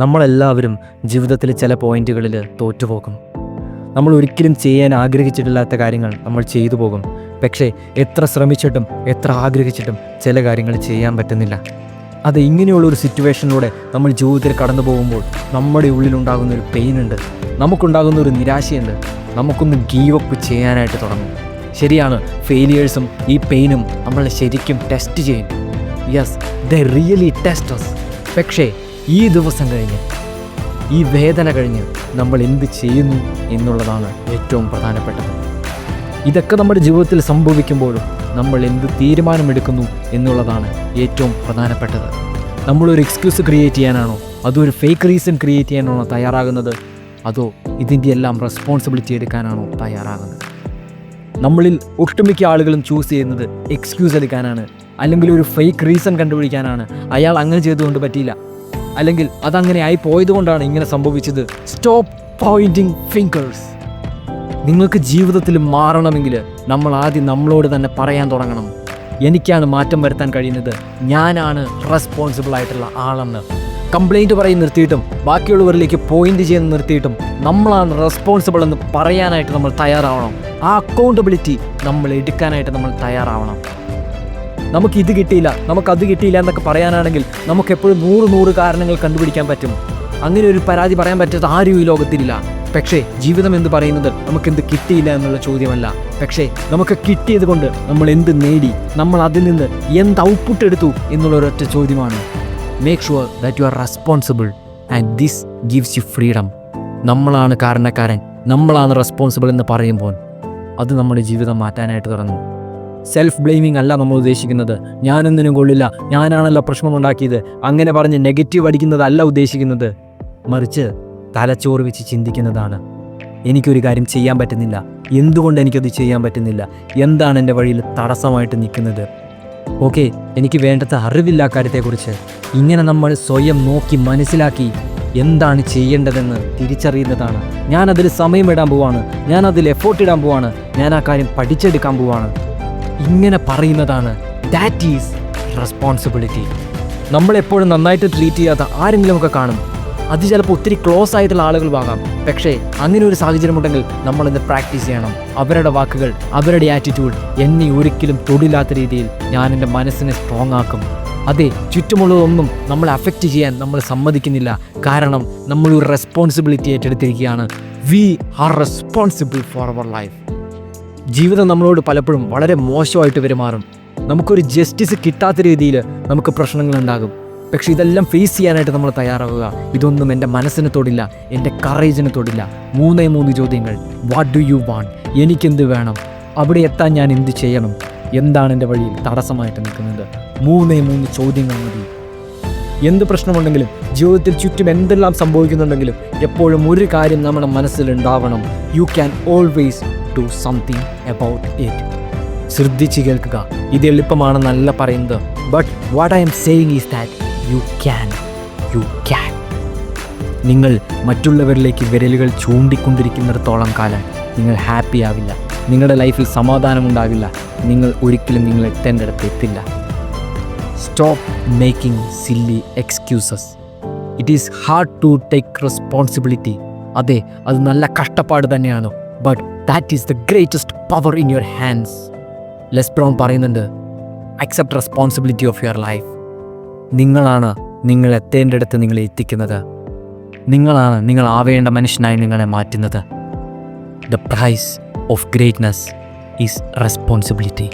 നമ്മളെല്ലാവരും ജീവിതത്തിൽ ചില പോയിന്റുകളിൽ തോറ്റുപോകും. നമ്മൾ ഒരിക്കലും ചെയ്യാൻ ആഗ്രഹിച്ചിട്ടില്ലാത്ത കാര്യങ്ങൾ നമ്മൾ ചെയ്തു പോകും. പക്ഷേ എത്ര ശ്രമിച്ചിട്ടും എത്ര ആഗ്രഹിച്ചിട്ടും ചില കാര്യങ്ങൾ ചെയ്യാൻ പറ്റുന്നില്ല. അത് ഇങ്ങനെയുള്ള ഒരു സിറ്റുവേഷനിലൂടെ നമ്മൾ ജീവിതത്തിൽ കടന്നു പോകുമ്പോൾ നമ്മുടെ ഉള്ളിലുണ്ടാകുന്ന ഒരു പെയിൻ ഉണ്ട്. നമുക്കുണ്ടാകുന്ന ഒരു നിരാശയുണ്ട്. നമുക്കൊന്ന് ഗീവ് അപ്പ് ചെയ്യാനായിട്ട് തുടങ്ങും. ശരിയാണ് ഫെയിലിയേഴ്സും ഈ പെയിനും നമ്മളെ ശരിക്കും ടെസ്റ്റ് ചെയ്യും. യെസ് ദ റിയലി ടെസ്റ്റ് പക്ഷേ ഈ ദിവസം കഴിഞ്ഞ് ഈ വേദന കഴിഞ്ഞ് നമ്മൾ എന്ത് ചെയ്യുന്നു എന്നുള്ളതാണ് ഏറ്റവും പ്രധാനപ്പെട്ടത്. ഇതൊക്കെ നമ്മുടെ ജീവിതത്തിൽ സംഭവിക്കുമ്പോഴും നമ്മൾ എന്ത് തീരുമാനമെടുക്കുന്നു എന്നുള്ളതാണ് ഏറ്റവും പ്രധാനപ്പെട്ടത്. നമ്മളൊരു എക്സ്ക്യൂസ് ക്രിയേറ്റ് ചെയ്യാനാണോ അതോ ഒരു ഫേക്ക് റീസൺ ക്രിയേറ്റ് ചെയ്യാനാണോ തയ്യാറാകുന്നത് അതോ ഇതിന്റെ എല്ലാം റെസ്പോൺസിബിലിറ്റി എടുക്കാനാണോ തയ്യാറാകുന്നത്? നമ്മളിൽ ഒട്ടുമിക്ക ആളുകളും ചൂസ് ചെയ്യുന്നത് എക്സ്ക്യൂസ് എടുക്കാനാണ് അല്ലെങ്കിൽ ഒരു ഫേക്ക് റീസൺ കണ്ടുപിടിക്കാനാണ്. അയാൾ അങ്ങനെ ചെയ്തുകൊണ്ട് പറ്റിയില്ല. അല്ലെങ്കിൽ അതങ്ങനെ ആയി പോയതുകൊണ്ടാണ് ഇങ്ങനെ സംഭവിച്ചത്. സ്റ്റോപ്പ് പോയിന്റിങ് ഫിംഗേഴ്സ് നിങ്ങൾക്ക് ജീവിതത്തിൽ മാറണമെങ്കിൽ നമ്മൾ ആദ്യം നമ്മളോട് തന്നെ പറയാൻ തുടങ്ങണം. എനിക്കാണ് മാറ്റം വരുത്താൻ കഴിയുന്നത്. ഞാനാണ് റെസ്പോൺസിബിൾ ആയിട്ടുള്ള ആളെന്ന്. കംപ്ലൈന്റ് പറയും നിർത്തിയിട്ടും ബാക്കിയുള്ളവരിലേക്ക് പോയിന്റ് ചെയ്യുന്ന നിർത്തിയിട്ടും നമ്മളാണ് റെസ്പോൺസിബിൾ എന്ന് പറയാനായിട്ട് നമ്മൾ തയ്യാറാവണം. ആ അക്കൗണ്ടബിലിറ്റി നമ്മൾ എടുക്കാനായിട്ട് നമ്മൾ തയ്യാറാവണം. നമുക്ക് ഇത് കിട്ടിയില്ല നമുക്ക് അത് കിട്ടിയില്ല എന്നൊക്കെ പറയാനാണെങ്കിൽ നമുക്ക് എപ്പോഴും നൂറ് നൂറ് കാരണങ്ങൾ കണ്ടുപിടിക്കാൻ പറ്റും. അങ്ങനെ ഒരു പരാതി പറയാൻ പറ്റാത്ത ആരും ഈ ലോകത്തിലില്ല. പക്ഷേ ജീവിതം എന്ന് പറയുന്നത് നമുക്ക് എന്ത് കിട്ടിയില്ല എന്നുള്ള ചോദ്യമല്ല. പക്ഷേ നമുക്ക് കിട്ടിയത് കൊണ്ട് നമ്മൾ എന്ത് നേടി നമ്മൾ അതിൽ നിന്ന് എന്ത് ഔട്ട്പുട്ട് എടുത്തു എന്നുള്ള ഒരൊറ്റ ചോദ്യമാണ്. Make sure that you are responsible and this gives you freedom നമ്മളാണ് കാരണക്കാരൻ നമ്മളാണ് റെസ്പോൺസിബിൾ എന്ന് പറയുമ്പോൾ അത് നമ്മുടെ ജീവിതം മാറ്റാനായിട്ട് തുടങ്ങും. സെൽഫ് ബ്ലെയിമിംഗ് അല്ല നമ്മൾ ഉദ്ദേശിക്കുന്നത്. ഞാനെന്തിനും കൊള്ളില്ല. ഞാനാണല്ലോ പ്രശ്നമുണ്ടാക്കിയത്. അങ്ങനെ പറഞ്ഞ് നെഗറ്റീവ് അടിക്കുന്നതല്ല ഉദ്ദേശിക്കുന്നത്. മറിച്ച് തലച്ചോറ് വെച്ച് ചിന്തിക്കുന്നതാണ്. എനിക്കൊരു കാര്യം ചെയ്യാൻ പറ്റുന്നില്ല. എന്തുകൊണ്ട് എനിക്കത് ചെയ്യാൻ പറ്റുന്നില്ല? എന്താണ് എന്റെ വഴിയിൽ തടസ്സമായിട്ട് നിൽക്കുന്നത്? ഓക്കെ എനിക്ക് വേണ്ടത്ര അറിവില്ല കാര്യത്തെക്കുറിച്ച്. ഇങ്ങനെ നമ്മൾ സ്വയം നോക്കി മനസ്സിലാക്കി എന്താണ് ചെയ്യേണ്ടതെന്ന് തിരിച്ചറിയുന്നതാണ്. ഞാൻ സമയം ഇടാൻ പോവാണ്. ഞാൻ അതിൽ എഫോർട്ട് ഇടാൻ പോവാണ്. ഞാൻ ആ കാര്യം പഠിച്ചെടുക്കാൻ പോവാണ്. ഇങ്ങനെ പറയുന്നതാണ്. ദാറ്റ് ഈസ് റെസ്പോൺസിബിലിറ്റി നമ്മളെപ്പോഴും നന്നായിട്ട് ട്രീറ്റ് ചെയ്യാത്ത ആരെങ്കിലും ഒക്കെ കാണും. അത് ചിലപ്പോൾ ഒത്തിരി ക്ലോസ് ആയിട്ടുള്ള ആളുകളുമാകാം പക്ഷേ അങ്ങനെ ഒരു സാഹചര്യം ഉണ്ടെങ്കിൽ നമ്മളിത് പ്രാക്ടീസ് ചെയ്യണം. അവരുടെ വാക്കുകൾ അവരുടെ ആറ്റിറ്റ്യൂഡ് എന്നെ ഒരിക്കലും തൊടില്ലാത്ത രീതിയിൽ ഞാൻ എന്റെ മനസ്സിനെ സ്ട്രോങ് ആക്കും. അതെ ചുറ്റുമുള്ളതൊന്നും നമ്മളെ അഫക്റ്റ് ചെയ്യാൻ നമ്മൾ സമ്മതിക്കുന്നില്ല. കാരണം നമ്മളൊരു responsibility ഏറ്റെടുത്തിരിക്കുകയാണ്. We are responsible for our life ജീവിതം നമ്മളോട് പലപ്പോഴും വളരെ മോശമായിട്ട് പെരുമാറും. നമുക്കൊരു ജസ്റ്റിസ് കിട്ടാത്ത രീതിയിൽ നമുക്ക് പ്രശ്നങ്ങളുണ്ടാകും. പക്ഷെ ഇതെല്ലാം ഫേസ് ചെയ്യാനായിട്ട് നമ്മൾ തയ്യാറാവുക. ഇതൊന്നും എന്റെ മനസ്സിന് തൊടില്ല എന്റെ കറേജിന് തൊടില്ല. മൂന്നേ മൂന്ന് ചോദ്യങ്ങൾ. വാട്ട് ഡു യു വാണ്ട് എനിക്കെന്ത് വേണം? അവിടെ എത്താൻ ഞാൻ എന്ത് ചെയ്യണം? എന്താണ് എന്റെ വഴി തടസ്സമായിട്ട് നിൽക്കുന്നത്? മൂന്നേ മൂന്ന് ചോദ്യങ്ങൾ മതി. എന്ത് പ്രശ്നമുണ്ടെങ്കിലും ജീവിതത്തിൽ ചുറ്റും എന്തെല്ലാം സംഭവിക്കുന്നുണ്ടെങ്കിലും എപ്പോഴും ഒരു കാര്യം നമ്മുടെ മനസ്സിലുണ്ടാവണം. You can always do something about it ശ്രദ്ധിച്ച് കേൾക്കുക. ഇത് എളുപ്പമാണെന്നല്ല പറയുന്നത്. But what I am saying is that you can you can നിങ്ങൾ മറ്റുള്ളവരിലേക്ക് വിരലുകൾ ചൂണ്ടിക്കൊണ്ടിരിക്കുന്നിടത്തോളം കാലം നിങ്ങൾ ഹാപ്പി ആവില്ല. നിങ്ങളുടെ ലൈഫിൽ സമാധാനം ഉണ്ടാവില്ല. നിങ്ങൾ ഒരിക്കലും നിങ്ങൾ എത്തേണ്ടിടത്ത് എത്തില്ല stop making silly excuses it is hard to take responsibility അതെ അത് നല്ല കഷ്ടപ്പാട് തന്നെയാണ്. But that is the greatest power in your hands Les Brown പറയുന്നുണ്ട് accept responsibility of your life നിങ്ങളാണ് നിങ്ങൾ എത്തേണ്ടിടത്ത് നിങ്ങളെ എത്തിക്കുന്നത്. നിങ്ങളാണ് നിങ്ങൾ ആവേണ്ട മനുഷ്യനായി നിങ്ങളെ മാറ്റുന്നത്. The price of greatness is responsibility